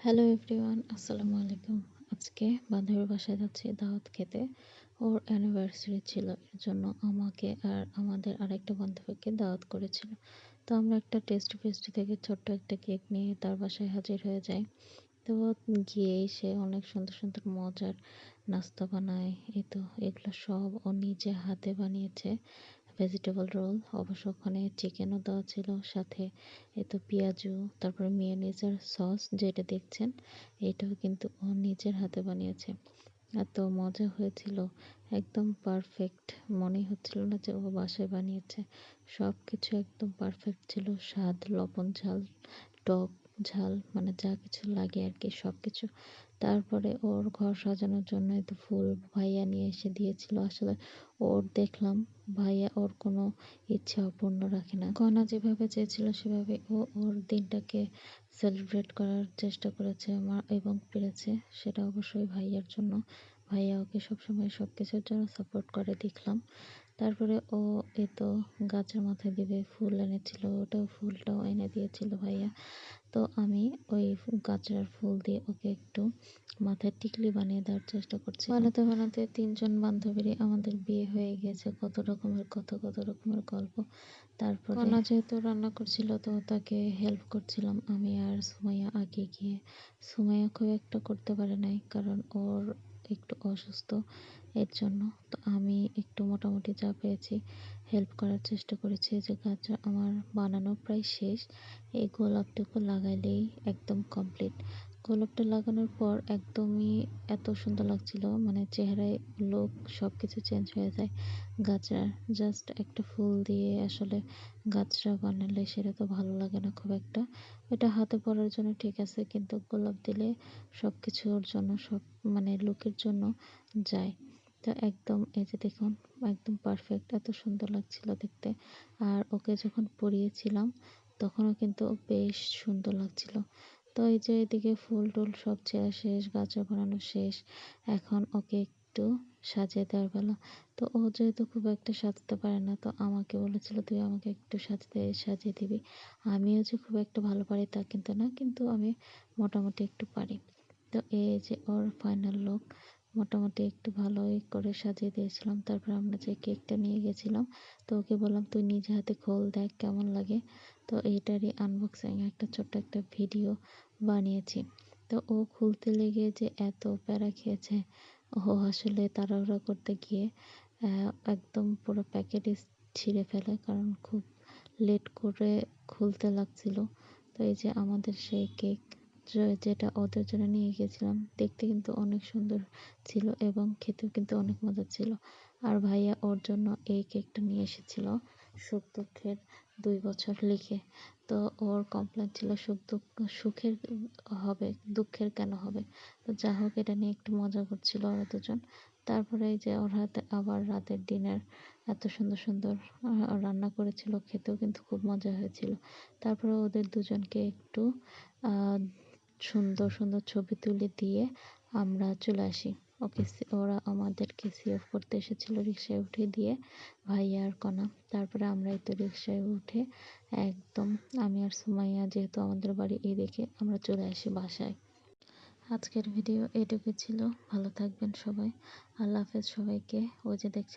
Hello everyone আসসালামু আলাইকুম। আজকে বান্ধবীর বাসায় যাচ্ছি দাওয়াত খেতে। ওর অ্যানিভার্সারি ছিল, এর জন্য আমাকে আর আমাদের আরেকটা বান্ধবীকে দাওয়াত করেছিল। তো আমরা একটা টেস্ট পেস্ট্রি থেকে ছোট্ট একটা কেক নিয়ে তার বাসায় হাজির হয়ে যাই। তো গিয়েই সে অনেক সুন্দর সুন্দর মজার নাস্তা বানায়। এই তো এগুলো সব ও নিজে হাতে বানিয়েছে। ভেজিটেবল রোল অবশ্য ওখানে চিকেনও দেওয়া ছিল, সাথে এ তো পেঁয়াজু, তারপরে মিয়োনিজের সস যেটা দেখছেন, এটাও কিন্তু ও নিজের হাতে বানিয়েছে। এত মজা হয়েছিল, একদম পারফেক্ট মনে হচ্ছিল না যে ও বাসায় বানিয়েছে। সব কিছু একদম পারফেক্ট ছিল, স্বাদ, লবণ, ঝাল, টক ঝাল মানে যা কিছু লাগে আর কি সব কিছু তারপরে ওর ঘর সাজানোর জন্য এত ফুল ভাইয়া নিয়ে এসে দিয়েছিল। আসলে ওর দেখলাম, ভাইয়া ওর কোনো ইচ্ছা অপূর্ণ রাখে না। কনা যেভাবে চেয়েছিল সেভাবে ও ওর দিনটাকে সেলিব্রেট করার চেষ্টা করেছে এবং পেরেছে, সেটা অবশ্যই ভাইয়ার জন্য। ভাইয়া ওকে সবসময় সব কিছুর জন্য সাপোর্ট করে দেখলাম। তারপরে ও এ গাছের মাথায় দিবে ফুল এনেছিল, ওটাও ফুলটাও এনে দিয়েছিল ভাইয়া। তো আমি ওই গাছের ফুল দিয়ে ওকে একটু মাথায় টিকলি বানিয়ে দেওয়ার চেষ্টা করছি। বানাতে বানাতে তিনজন বান্ধবীরই আমাদের বিয়ে হয়ে গেছে, কত রকমের, কত কত রকমের গল্প। তারপর কনা যেহেতু রান্না করছিল তো তাকে হেল্প করছিলাম আমি আর সুমাইয়া আগে গিয়ে। সুমাইয়া খুব একটা করতে পারে নাই, কারণ ওর একটু অসুস্থ, এর জন্য তো আমি একটু মোটামুটি যা পেয়েছি হেল্প করার চেষ্টা করেছি। যে গাছ আমার বানানো প্রায় শেষ, এই গোলাপটুকু লাগাইলেই একদম কমপ্লিট গোলাপটা লাগানোর পর একদমই এত সুন্দর লাগছিল। মানে চেহারায় লোক সব কিছু চেঞ্জ হয়ে যায়। গাছটার জাস্ট একটা ফুল দিয়ে আসলে গাছটা বানালে সেটা তো ভালো লাগে না খুব একটা। এটা হাতে পরার জন্য ঠিক আছে, কিন্তু গোলাপ দিলে সব কিছুর জন্য, সব মানে লুকের জন্য যায়। তো একদম এই যে দেখুন, একদম পারফেক্ট এত সুন্দর লাগছিল দেখতে। আর ওকে যখন পরিয়েছিলাম, তখনও কিন্তু বেশ সুন্দর লাগছিল। তো এই যে এদিকে ফুল টুল সব শেষ গাছও বানানো শেষ। এখন ওকে একটু সাজিয়ে দেওয়ার বেলা। তো ও যেহেতু খুব একটা সাজাতে পারে না, তো আমাকে বলেছিল, তুই আমাকে একটু সাজতে, সাজিয়ে দিবি। আমিও যে খুব একটা ভালো পারি তা কিন্তু না, কিন্তু আমি মোটামুটি একটু পারি। তো এই যে ওর ফাইনাল লুক মোটামুটি একটু ভালোই করে সাজিয়ে দিয়েছিলাম। তারপর আমরা যে কেকটা নিয়ে গেছিলাম, তো ওকে বললাম, তুই নিজে হাতে খোল দেখ কেমন লাগে। তো এইটারই আনবক্সিং একটা ছোট্ট একটা ভিডিও বানিয়েছি। তো ও খুলতে লেগে যে এত প্যারা খেয়েছে, ও আসলে তাড়াহুড়া করতে গিয়ে একদম পুরো প্যাকেটই ছিঁড়ে ফেলে কারণ খুব লেট করে খুলতে লাগছিল। তো এই যে আমাদের সেই কেক যেটা ওদের জন্য নিয়ে গিয়েছিলাম, দেখতে কিন্তু অনেক সুন্দর ছিল এবং খেতেও কিন্তু অনেক মজা ছিল। আর ভাইয়া ওর জন্য এই কেকটা নিয়ে এসেছিল। সুখ দুঃখের দুই বছর লিখে। তো ওর কমপ্লেন ছিল সুখ দুঃখ, সুখের হবে, দুঃখের কেন হবে? তো যা হোক, এটা নিয়ে একটু মজা করছিল ওরা দুজন। তারপরে এই যে ওর হাতে আবার রাতের ডিনার এত সুন্দর সুন্দর রান্না করেছিল, খেতেও কিন্তু খুব মজা হয়েছিল। তারপরে ওদের দুজনকে একটু সুন্দর সুন্দর ছবি তুলে দিয়ে আমরা চলে আসি। ওকে ওরা আমাদেরকে সিএফ করতে এসেছিল রিক্সায় উঠে দিয়ে ভাইয়া আর কণা তারপরে আমরা তো রিক্সায় উঠে একদম, আমি আর সুমাইয়া যেহেতু আমাদের বাড়ি এই দেখে আমরা চলে আসি বাসায়। আজকের ভিডিও এটুকু ছিল। ভালো থাকবেন সবাই। আল্লাহ হাফেজ সবাইকে। ওই যে দেখছেন